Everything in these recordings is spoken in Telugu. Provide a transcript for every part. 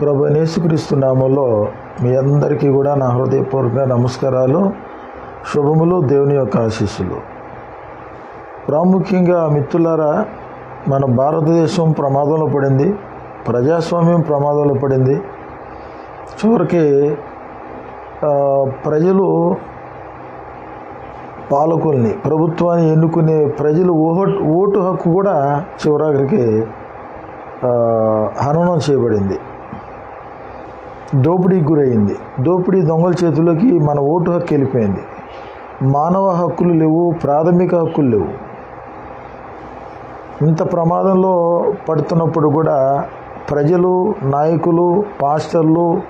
ప్రభు యేసుక్రీస్తు నామంలో మీ అందరికీ కూడా నా హృదయపూర్వక నమస్కారాలు. శుభములు దేవుని యొక్క ఆశీస్సులు. ప్రాముఖ్యంగా మిత్రులారా మన భారతదేశం ప్రమాదంలో పడింది ప్రజాస్వామ్యం ప్రమాదంలో పడింది. చివరికి ప్రజలు పాలకుల్ని ప్రభుత్వాన్ని ఎన్నుకునే ప్రజలు ఓటు ఓటు హక్కు కూడా చివరాఖరికి హననం చేయబడింది. దోపిడీకి గురైంది. దోపిడీ దొంగల చేతిలోకి మన ఓటు హక్కు వెళ్ళిపోయింది. మానవ హక్కులు లేవు ప్రాథమిక హక్కులు లేవు. ఇంత ప్రమాదంలో పడుతున్నప్పుడు కూడా ప్రజలు నాయకులు పాస్టర్లు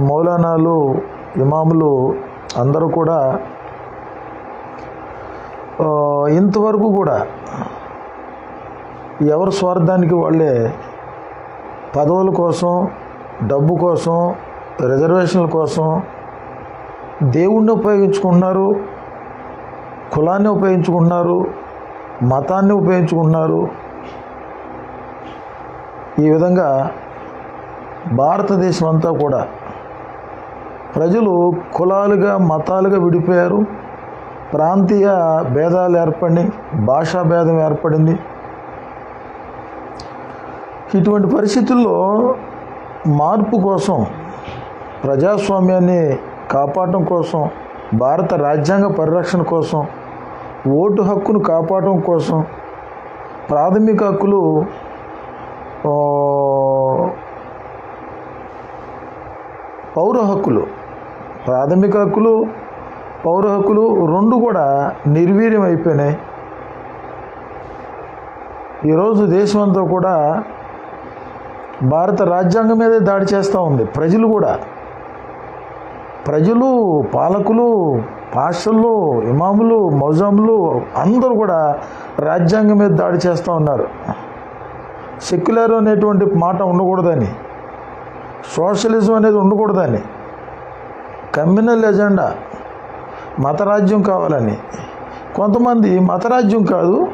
మౌలానాలు ఇమాములు అందరూ కూడా ఇంతవరకు కూడా ఎవరి స్వార్థానికి వాళ్ళే పదవుల కోసం డబ్బు కోసం రిజర్వేషన్ల కోసం దేవుణ్ణి ఉపయోగించుకుంటున్నారు కులాన్ని ఉపయోగించుకుంటున్నారు మతాన్ని ఉపయోగించుకుంటున్నారు. ఈ విధంగా భారతదేశం అంతా కూడా ప్రజలు కులాలుగా మతాలుగా విడిపోయారు. ప్రాంతీయ భేదాలు ఏర్పడి భాషా భేదం ఏర్పడింది. ఇటువంటి పరిస్థితుల్లో మార్పు కోసం ప్రజాస్వామ్యాన్ని కాపాడటం కోసం భారత రాజ్యాంగ పరిరక్షణ కోసం ఓటు హక్కును కాపాడటం కోసం ప్రాథమిక హక్కులు పౌర హక్కులు ప్రాథమిక హక్కులు పౌర హక్కులు రెండు కూడా నిర్వీర్యం అయిపోయినాయి. ఈరోజు దేశమంతా కూడా భారత రాజ్యాంగం మీదే దాడి చేస్తూ ఉంది. ప్రజలు కూడా. ప్రజలు పాలకులు పాషలు ఇమాములు మౌజాములు అందరూ కూడా రాజ్యాంగం మీద దాడి చేస్తూ ఉన్నారు. సెక్యులర్ అనేటువంటి మాట ఉండకూడదని సోషలిజం అనేది ఉండకూడదని కమ్యూనల్ ఎజెండా మతరాజ్యం కావాలని. కొంతమంది మతరాజ్యం కాదు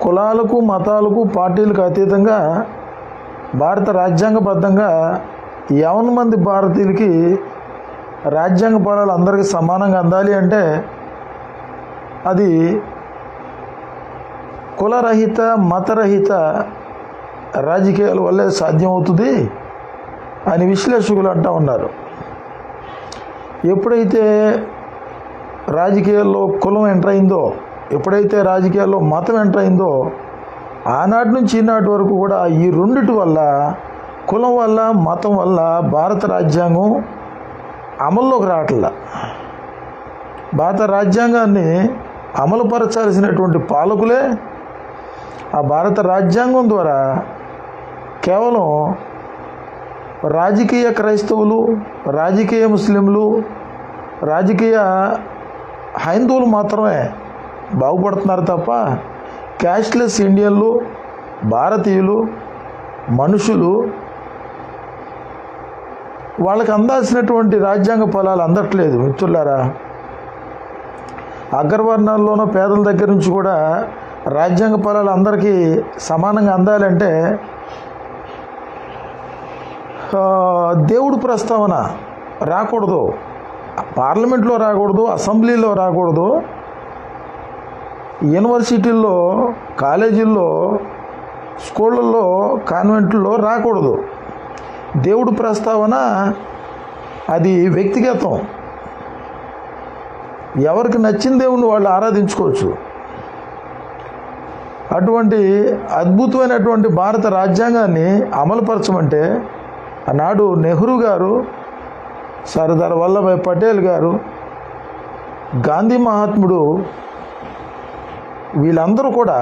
కులాలకు మతాలకు పార్టీలకు అతీతంగా భారత రాజ్యాంగబద్ధంగా యవన మంది భారతీయులకి రాజ్యాంగ ఫలాలు అందరికీ సమానంగా అందాలి అంటే అది కులరహిత మతరహిత రాజకీయాల వల్లే సాధ్యమవుతుంది అని విశ్లేషకులు అంటూ ఉన్నారు. ఎప్పుడైతే రాజకీయాల్లో కులం ఎంటర్ అయిందో ఎప్పుడైతే రాజకీయాల్లో మతం ఎంటర్ అయిందో ఆనాటి నుంచి ఈనాటి వరకు కూడా ఈ రెండిటి వల్ల కులం వల్ల మతం వల్ల భారత రాజ్యాంగం అమల్లోకి రావట్లా. భారత రాజ్యాంగాన్ని అమలుపరచాల్సినటువంటి పాలకులే ఆ భారత రాజ్యాంగం ద్వారా కేవలం రాజకీయ క్రైస్తవులు రాజకీయ ముస్లింలు రాజకీయ హైందువులు మాత్రమే బాగుపడుతున్నారు తప్ప క్యాష్లెస్ ఇండియన్లు భారతీయులు మనుషులు వాళ్ళకి అందాల్సినటువంటి రాజ్యాంగ ఫలాలు అందట్లేదు మిత్రులారా. అగ్రవర్ణాల్లోనూ పేదల దగ్గర నుంచి కూడా రాజ్యాంగ ఫలాలు అందరికీ సమానంగా అందాలంటే దేవుడు ప్రస్తావన రాకూడదు. పార్లమెంట్లో రాకూడదు అసెంబ్లీలో రాకూడదు. యూనివర్సిటీల్లో కాలేజీల్లో స్కూళ్ళల్లో కాన్వెంట్లో రాకూడదు. దేవుడు ప్రస్తావన అది వ్యక్తిగతం. ఎవరికి నచ్చిన దేవుణ్ణి వాళ్ళు ఆరాధించుకోవచ్చు. అటువంటి అద్భుతమైనటువంటి భారత రాజ్యాంగాన్ని అమలుపరచమంటే ఆనాడు నెహ్రూ గారు సర్దార్ వల్లభాయ్ పటేల్ గారు గాంధీ మహాత్ముడు వీళ్ళందరూ కూడా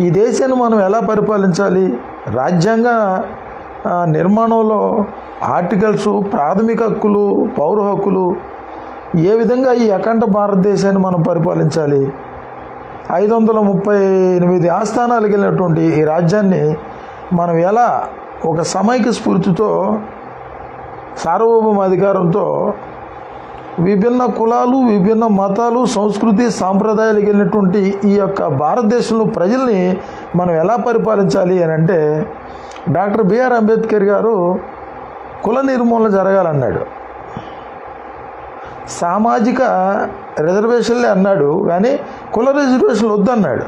ఈ దేశాన్ని మనం ఎలా పరిపాలించాలి? రాజ్యాంగ నిర్మాణంలో ఆర్టికల్స్ ప్రాథమిక హక్కులు పౌర హక్కులు ఏ విధంగా ఈ అఖండ భారతదేశాన్ని మనం పరిపాలించాలి? ఐదు వందల ముప్పై ఎనిమిది ఆస్థానాలకు వెళ్ళినటువంటి ఈ రాజ్యాన్ని మనం ఎలా ఒక సమైక్య స్ఫూర్తితో సార్వభౌమ అధికారంతో విభిన్న కులాలు విభిన్న మతాలు సంస్కృతి సాంప్రదాయాలు కలిగినటువంటి ఈ యొక్క భారతదేశంలో ప్రజల్ని మనం ఎలా పరిపాలించాలి అని అంటే డాక్టర్ బిఆర్ అంబేద్కర్ గారు కుల నిర్మూలన జరగాలన్నాడు. సామాజిక రిజర్వేషన్లే అన్నాడు కానీ కుల రిజర్వేషన్లు వద్దన్నాడు.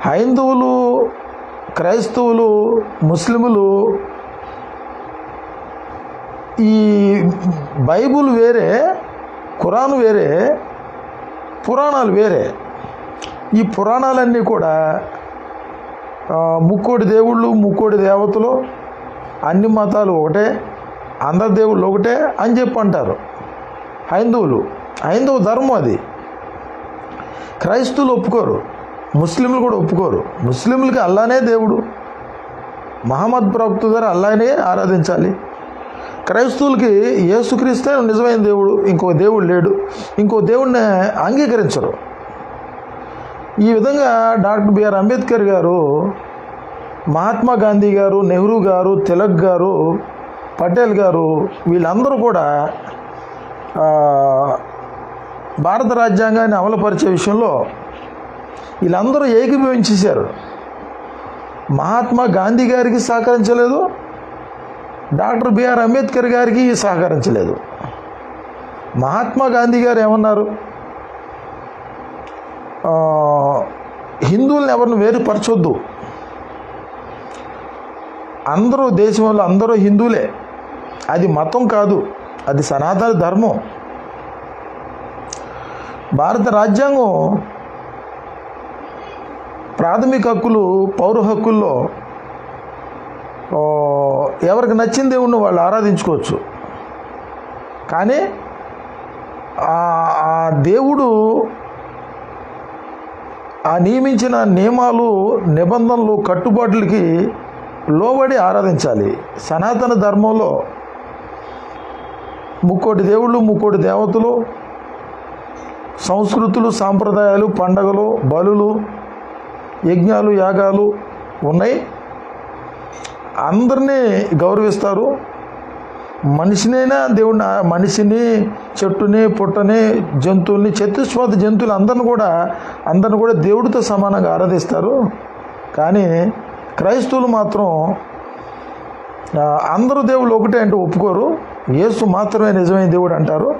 హైందువులు క్రైస్తవులు ముస్లిములు ఈ బైబుల్ వేరే ఖురాన్ వేరే పురాణాలు వేరే. ఈ పురాణాలన్నీ కూడా ముక్కోటి దేవుళ్ళు ముక్కోటి దేవతలు అన్ని మతాలు ఒకటే అందరి దేవుళ్ళు ఒకటే అని చెప్పి అంటారు. హైందువులు హైందవ ధర్మం అది. క్రైస్తవులు ఒప్పుకోరు ముస్లింలు కూడా ఒప్పుకోరు. ముస్లింలకి అల్లానే దేవుడు. మహమ్మద్ ప్రవక్త ద్వారా అల్లానే ఆరాధించాలి. క్రైస్తవులకి యేసుక్రీస్తే నిజమైన దేవుడు ఇంకో దేవుడు లేడు. ఇంకో దేవుడిని అంగీకరించరు. ఈ విధంగా డాక్టర్ బిఆర్ అంబేద్కర్ గారు మహాత్మా గాంధీ గారు నెహ్రూ గారు తిలక్ గారు పటేల్ గారు వీళ్ళందరూ కూడా భారత రాజ్యాంగాన్ని అమలుపరిచే విషయంలో వీళ్ళందరూ ఏకీభవించేశారు. మహాత్మా గాంధీ గారికి సహకరించలేదు డాక్టర్ బిఆర్ అంబేద్కర్ గారికి సహకరించలేదు. మహాత్మా గాంధీ గారు ఏమన్నారు? హిందువులను ఎవరిని వేరుపరచొద్దు. అందరూ దేశంలో అందరూ హిందువులే. అది మతం కాదు అది సనాతన ధర్మం. భారత రాజ్యాంగం ప్రాథమిక హక్కులు పౌర హక్కుల్లో ఎవరికి నచ్చిన దేవుణ్ణి వాళ్ళు ఆరాధించుకోవచ్చు. కానీ ఆ- ఆ దేవుడు ఆ నియమించిన నియమాలు నిబంధనలు కట్టుబాట్లకి లోబడి ఆరాధించాలి. సనాతన ధర్మంలో ముక్కోటి దేవుళ్ళు ముక్కోటి దేవతలు సంస్కృతులు సాంప్రదాయాలు పండగలు బలులు యజ్ఞాలు యాగాలు ఉన్నాయి. అందరినీ గౌరవిస్తారు. మనిషినైనా దేవుడిని మనిషిని చెట్టుని పుట్టని జంతువుల్ని చతుస్వాద జంతువులు అందరిని కూడా అందరిని కూడా దేవుడితో సమానంగా ఆరాధిస్తారు. కానీ క్రైస్తవులు మాత్రం అందరూ దేవుళ్ళు ఒకటే అంటే ఒప్పుకోరు. యేసు మాత్రమే నిజమైన దేవుడు అంటారు.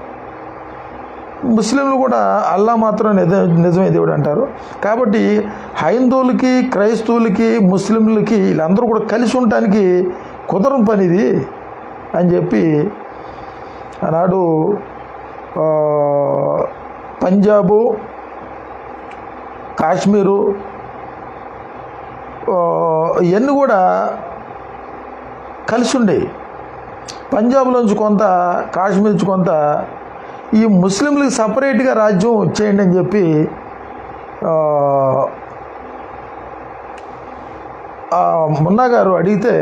ముస్లింలు కూడా అల్లా మాత్రం నిజ నిజమే దేవుడు అంటారు. కాబట్టి హైందువులకి క్రైస్తవులకి ముస్లింలకి వీళ్ళందరూ కూడా కలిసి ఉండటానికి కుదరం పని ఇది అని చెప్పి ఆనాడు పంజాబు కాశ్మీరు ఇవన్నీ కూడా కలిసి ఉండేవి. పంజాబ్లోంచి కొంత కాశ్మీర్ నుంచి కొంత ఈ ముస్లింలకు సపరేట్గా రాజ్యం వచ్చేయండి అని చెప్పి మున్నా గారు అడిగితే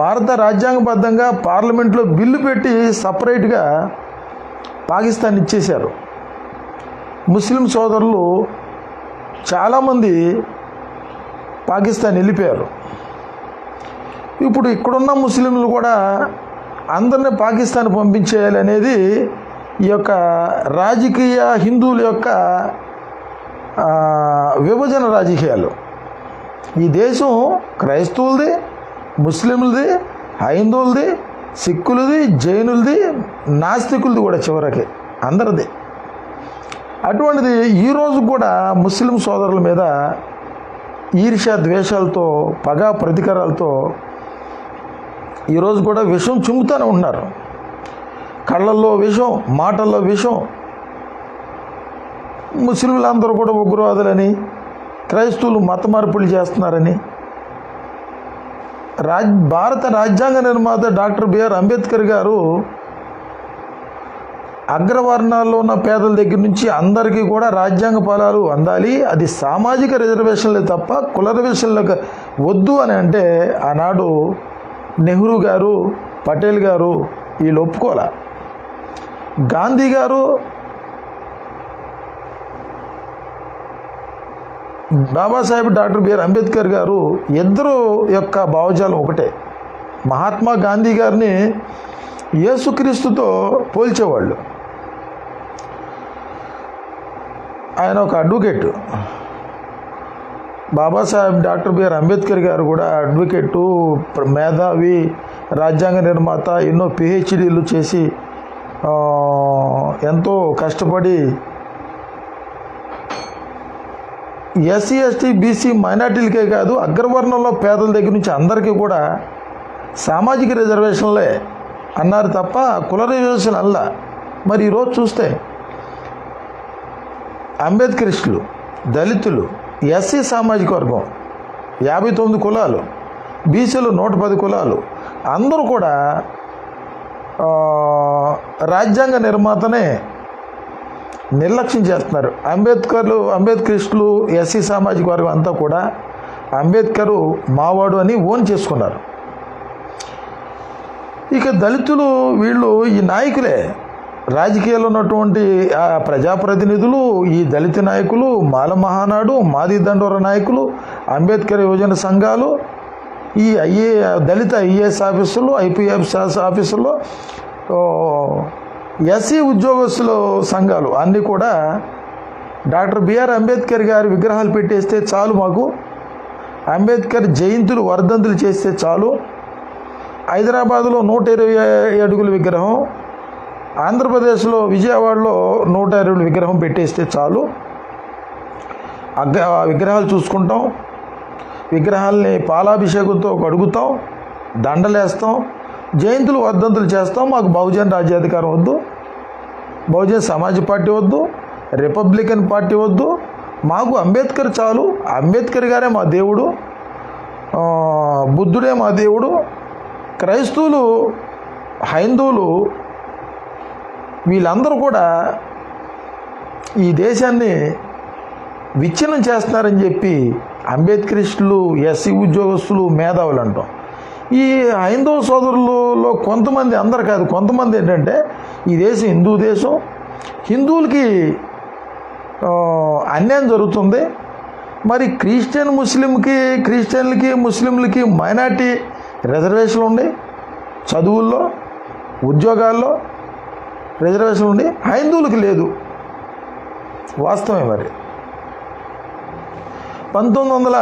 భారత రాజ్యాంగబద్ధంగా పార్లమెంట్లో బిల్లు పెట్టి సపరేట్గా పాకిస్తాన్ ఇచ్చేశారు. ముస్లిం సోదరులు చాలామంది పాకిస్తాన్ వెళ్ళిపోయారు. ఇప్పుడు ఇక్కడున్న ముస్లింలు కూడా అందరినీ పాకిస్తాన్ పంపించేయాలి అనేది ఈ యొక్క రాజకీయ హిందువుల యొక్క విభజన రాజకీయాలు. ఈ దేశం క్రైస్తవులది ముస్లింలది హైందువులది సిక్కులది జైనులది నాస్తికులది కూడా చివరికి అందరిది. అటువంటిది ఈరోజు కూడా ముస్లిం సోదరుల మీద ఈర్ష్య ద్వేషాలతో పగ ప్రతికారాలతో ఈరోజు కూడా విషం చుమ్ముతూనే ఉన్నారు. కళ్ళల్లో విషం మాటల్లో విషం. ముస్లింలందరూ కూడా ఉగ్రవాదులని క్రైస్తవులు మత మార్పులు చేస్తున్నారని. రాజ్ భారత రాజ్యాంగ నిర్మాత డాక్టర్ బిఆర్ అంబేద్కర్ గారు అగ్రవర్ణాల్లో ఉన్న పేదల దగ్గర నుంచి అందరికీ కూడా రాజ్యాంగ ఫలాలు అందాలి. అది సామాజిక రిజర్వేషన్లే తప్ప కుల రిజర్వేషన్లకు వద్దు అని అంటే ఆనాడు నెహ్రూ గారు పటేల్ గారు వీళ్ళు ఒప్పుకోలే గాంధీ గారు బాబాసాహెబ్ డాక్టర్ బిఆర్ అంబేద్కర్ గారు ఇద్దరు యొక్క భావజాలం ఒకటే. మహాత్మా గాంధీ గారిని యేసుక్రీస్తుతో పోల్చేవాళ్ళు. ఆయన ఒక advocate. Babasaheb doctor BR Ambedkar garu కూడా అడ్వకేటు మేధావి రాజ్యాంగ నిర్మాత ఎన్నో పిహెచ్డీలు చేసి ఎంతో కష్టపడి ఎస్సీ ఎస్టీ బీసీ మైనార్టీలకే కాదు అగ్రవర్ణంలో పేదల దగ్గర నుంచి అందరికీ కూడా సామాజిక రిజర్వేషన్లే అన్నారు తప్ప కుల రిజర్వేషన్ అల్ల మరి ఈరోజు చూస్తే అంబేద్కరిస్టులు దళితులు ఎస్సీ సామాజిక వర్గం యాభై తొమ్మిది కులాలు బీసీలు నూట పది కులాలు. అందరూ కూడా రాజ్యాంగ నిర్మాతనే నిర్లక్ష్యం చేస్తున్నారు. అంబేద్కర్లు అంబేద్కరిస్టులు ఎస్సీ సామాజిక వర్గం అంతా కూడా అంబేద్కరు మావాడు అని ఓన్ చేసుకున్నారు. ఇక దళితులు వీళ్ళు ఈ నాయకులే. రాజకీయాల్లో ఉన్నటువంటి ప్రజాప్రతినిధులు ఈ దళిత నాయకులు మాల మహానాడు మాది దండోర నాయకులు అంబేద్కర్ యువజన సంఘాలు ఈ ఐఏ దళిత ఐఏఎస్ ఆఫీసులు ఐపీఎఫ్ ఆఫీసుల్లో ఎస్సీ ఉద్యోగస్తుల సంఘాలు అన్నీ కూడా డాక్టర్ బిఆర్ అంబేద్కర్ గారి విగ్రహాలు పెట్టేస్తే చాలు మాకు. అంబేద్కర్ జయంతులు వర్ధంతులు చేస్తే చాలు. హైదరాబాదులో నూట ఇరవై అడుగుల విగ్రహం. ఆంధ్రప్రదేశ్లో విజయవాడలో నూట ఇరవై విగ్రహం పెట్టేస్తే చాలు. అగ్గ విగ్రహాలు చూసుకుంటాం. విగ్రహాల్ని పాలాభిషేకంతో కడుగుతాం. దండలేస్తాం. జయంతులు వర్ధంతులు చేస్తాం. మాకు బహుజన్ రాజ్యాధికారం వద్దు. బహుజన్ సమాజ్ పార్టీ వద్దు. రిపబ్లికన్ పార్టీ వద్దు. మాకు అంబేద్కర్ చాలు. అంబేద్కర్ గారే మా దేవుడు. బుద్ధుడే మా దేవుడు. క్రైస్తవులు హైందువులు వీళ్ళందరూ కూడా ఈ దేశాన్ని విచ్ఛిన్నం చేస్తున్నారని చెప్పి అంబేద్కరిస్టులు ఎస్సీ ఉద్యోగస్తులు మేధావులు అంటాం. ఈ హైందవ సోదరులలో కొంతమంది అందరు కాదు కొంతమంది ఏంటంటే ఈ దేశం హిందూ దేశం. హిందువులకి అన్యాయం జరుగుతుంది. మరి క్రిస్టియన్ ముస్లింకి క్రిస్టియన్లకి ముస్లింలకి మైనార్టీ రిజర్వేషన్లు ఉండి చదువుల్లో ఉద్యోగాల్లో. రిజర్వేషన్ ఉండి హైందువులకు లేదు. వాస్తవమే మరి. పంతొమ్మిది వందల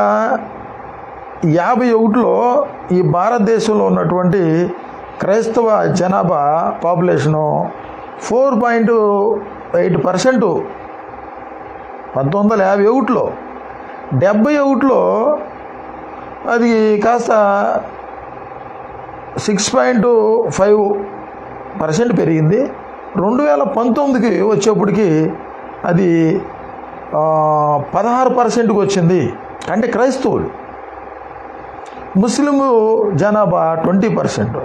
యాభై ఒకటిలో ఈ భారతదేశంలో ఉన్నటువంటి క్రైస్తవ జనాభా population four point eight percent పంతొమ్మిది వందల యాభై ఒకటిలో డెబ్బై ఒకటిలో అది కాస్త సిక్స్ పాయింట్ ఫైవ్ పర్సెంట్ పెరిగింది. రెండు వేల పంతొమ్మిదికి వచ్చేప్పటికి అది పదహారు పర్సెంట్కి వచ్చింది. అంటే క్రైస్తవులు. ముస్లిం జనాభా ట్వంటీ పర్సెంట్.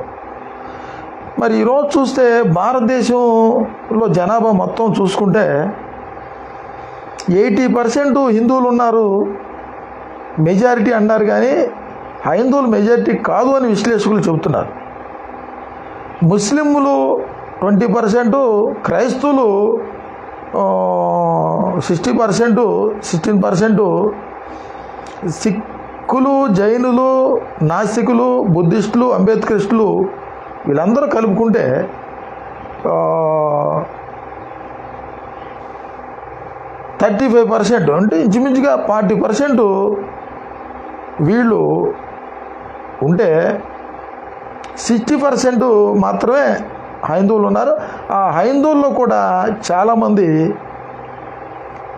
మరి ఈరోజు చూస్తే భారతదేశంలో జనాభా మొత్తం చూసుకుంటే ఎయిటీ పర్సెంట్ హిందువులు ఉన్నారు. మెజారిటీ అన్నారు కానీ హైందువులు మెజారిటీ కాదు అని విశ్లేషకులు చెబుతున్నారు. ముస్లింలు ట్వంటీ పర్సెంట్ క్రైస్తవులు సిక్స్టీ పర్సెంట్ సిక్స్టీన్ పర్సెంట్ సిక్కులు జైనులు నాస్తికులు బుద్ధిస్టులు అంబేద్కరిస్టులు వీళ్ళందరూ కలుపుకుంటే థర్టీ ఫైవ్ పర్సెంట్ అంటే ఇంచుమించుగా ఫార్టీ పర్సెంట్ వీళ్ళు ఉంటే సిక్స్టీ పర్సెంట్ మాత్రమే హైందువులు ఉన్నారు. ఆ హైందువుల్లో కూడా చాలామంది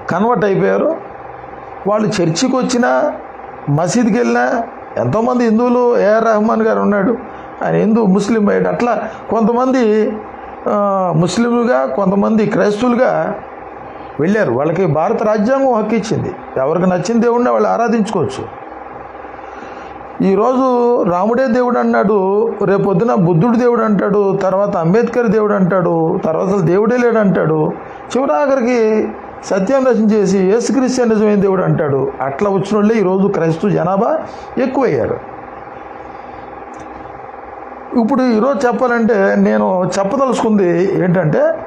కన్వర్ట్ అయిపోయారు. వాళ్ళు చర్చికి వచ్చినా మసీద్కి వెళ్ళినా ఎంతోమంది హిందువులు ఏఆర్ రెహమాన్ గారు ఉన్నాడు. ఆయన హిందూ ముస్లిం అయ్యాడు అట్లా కొంతమంది ముస్లింలుగా కొంతమంది క్రైస్తవులుగా వెళ్ళారు. వాళ్ళకి భారత రాజ్యాంగం హక్కు ఇచ్చింది. ఎవరికి నచ్చిన దేవుడిని వాళ్ళు ఆరాధించుకోవచ్చు. ఈరోజు రాముడే దేవుడు అన్నాడు రేపొద్దున బుద్ధుడు దేవుడు అంటాడు తర్వాత అంబేద్కర్ దేవుడు అంటాడు తర్వాత దేవుడే లేడు అంటాడు. చివరాఖరికి సత్యం రచన చేసి యేసుక్రీస్తు నిజమైన దేవుడు అంటాడు. అట్లా వచ్చిన వాళ్ళే ఈరోజు క్రైస్తవ జనాభా ఎక్కువయ్యారు. ఇప్పుడు ఈరోజు చెప్పాలంటే నేను చెప్పదలుచుకుంది ఏంటంటే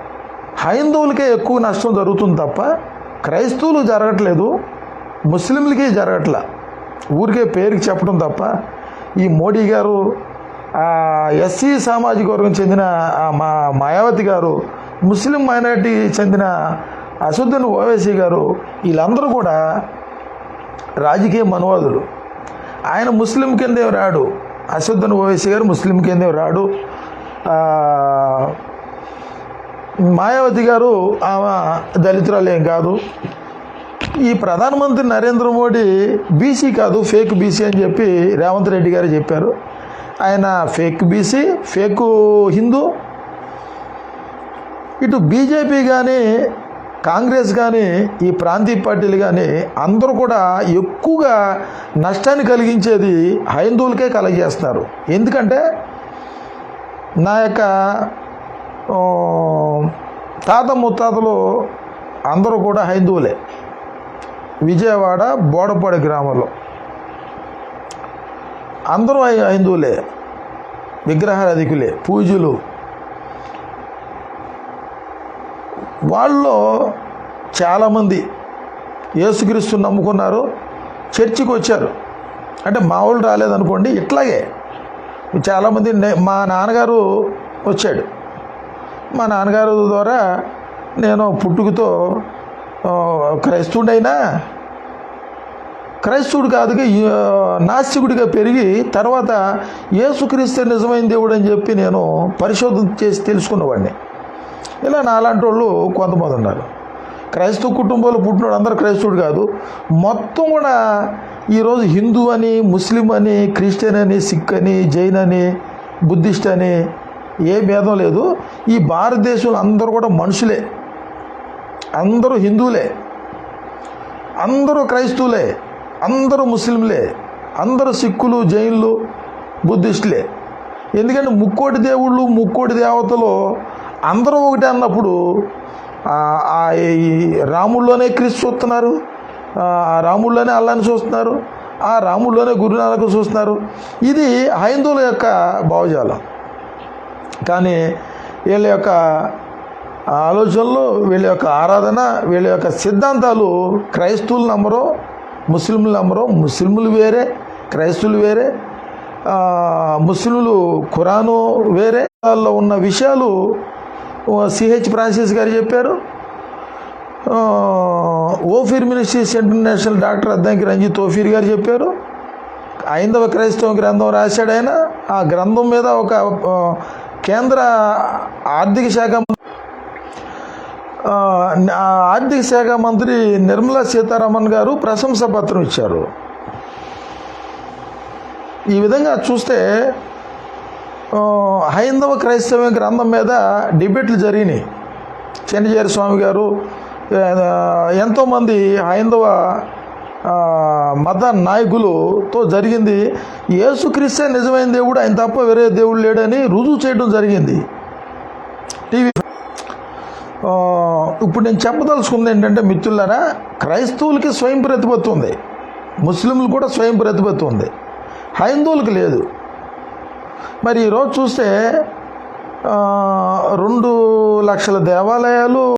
హైందవులకే ఎక్కువ నష్టం జరుగుతుంది తప్ప క్రైస్తవులు జరగట్లేదు ముస్లింలకి జరగట్లా. ఊరికే పేరుకి చెప్పడం తప్ప ఈ మోడీ గారు ఎస్సీ సామాజిక వర్గం చెందిన మా మాయావతి గారు ముస్లిం మైనార్టీ చెందిన అసదుద్దీన్ ఓవైసీ గారు వీళ్ళందరూ కూడా రాజకీయ మనవాదులు. ఆయన ముస్లిం కిందే రాడు. అసదుద్దీన్ ఓవైసీ గారు ముస్లిం కిందే రాడు. మాయావతి గారు ఆమె దళితురాలు ఏం కాదు. ఈ ప్రధానమంత్రి నరేంద్ర మోడీ బీసీ కాదు ఫేక్ బీసీ అని చెప్పి రేవంత్ రెడ్డి గారు చెప్పారు. ఆయన ఫేక్ బీసీ ఫేక్ హిందూ. ఇటు బీజేపీ కానీ కాంగ్రెస్ కానీ ఈ ప్రాంతీయ పార్టీలు కానీ అందరూ కూడా ఎక్కువగా నష్టాన్ని కలిగించేది హైందువులకే కలగజేస్తున్నారు ఎందుకంటే నా యొక్క తాత ముత్తాతలు అందరూ కూడా హైందువులే. విజయవాడ బోడపాడు గ్రామంలో. అందరూ హిందువులే విగ్రహారధికులే విగ్రహారాధికులే పూజలు వాళ్ళలో చాలామంది యేసుక్రీస్తు నమ్ముకున్నారు చర్చికి వచ్చారు. అంటే మా వాళ్ళు రాలేదనుకోండి ఇట్లాగే. చాలామంది మా నాన్నగారు వచ్చాడు. మా నాన్నగారు ద్వారా నేను పుట్టుకతో క్రైస్తవుడైనా క్రైస్తవుడు కాదుగా నాస్తికుడిగా పెరిగి తర్వాత యేసుక్రీస్తు నిజమైన దేవుడు అని చెప్పి నేను పరిశోధన చేసి తెలుసుకున్నవాడిని. ఇలా నాలాంటి వాళ్ళు కొంతమంది ఉన్నారు. క్రైస్తవ కుటుంబాలు పుట్టినోడు అందరూ క్రైస్తవుడు కాదు. మొత్తం కూడా ఈరోజు హిందూ అని ముస్లిం అని క్రిస్టియన్ అని సిక్ అని జైన్ అని బుద్ధిస్ట్ అని ఏ భేదం లేదు. ఈ భారతదేశంలో అందరూ కూడా మనుషులే. అందరూ హిందువులే. అందరూ క్రైస్తవులే. అందరూ ముస్లింలే. అందరూ సిక్కులు జైన్లు బుద్ధిస్టులే. ఎందుకంటే ముక్కోటి దేవుళ్ళు ముక్కోటి దేవతలు అందరూ ఒకటే అన్నప్పుడు ఆ- ఈ రాముల్లోనే క్రీస్తు చూస్తున్నారు ఆ రాముల్లోనే అల్లాని చూస్తున్నారు ఆ రాముల్లోనే గురునానకు చూస్తున్నారు. ఇది హైందువుల యొక్క భావజాలం. కానీ వీళ్ళ యొక్క ఆలోచనలు వీళ్ళ యొక్క ఆరాధన వీళ్ళ యొక్క సిద్ధాంతాలు క్రైస్తవులు నమ్మరో ముస్లింలు నమ్మరో ముస్లింలు వేరే క్రైస్తవులు వేరే ముస్లింలు ఖురాను వేరే వాళ్ళలో ఉన్న విషయాలు సిహెచ్ ఫ్రాన్సిస్ గారు చెప్పారు. Ophir ministries international doctor Addanki Ranjith Ophir garu చెప్పారు. ఐందవ క్రైస్తవ గ్రంథం రాశాడు ఆయన. ఆ గ్రంథం మీద ఒక కేంద్ర ఆర్థిక శాఖ ఆర్థిక శాఖ మంత్రి నిర్మలా సీతారామన్ గారు ప్రశంసా పత్రం ఇచ్చారు. ఈ విధంగా చూస్తే హైందవ క్రైస్తవ గ్రంథం మీద డిబేట్లు జరిగినాయి. చెన్నజేరి స్వామి గారు ఎంతోమంది హైందవ మత నాయకులతో జరిగింది. యేసుక్రీస్తే నిజమైన దేవుడు ఆయన తప్ప వేరే దేవుడు లేడని రుజువు చేయడం జరిగింది. టీవీ ఇప్పుడు నేను చెప్పదలుచుకుంది ఏంటంటే మిత్రులారా క్రైస్తవులకి స్వయం ప్రతిపత్తి ఉంది. ముస్లింలు కూడా స్వయం ప్రతిపత్తి ఉంది. హైందువులకు లేదు. మరి ఈరోజు చూస్తే రెండు లక్షల దేవాలయాలు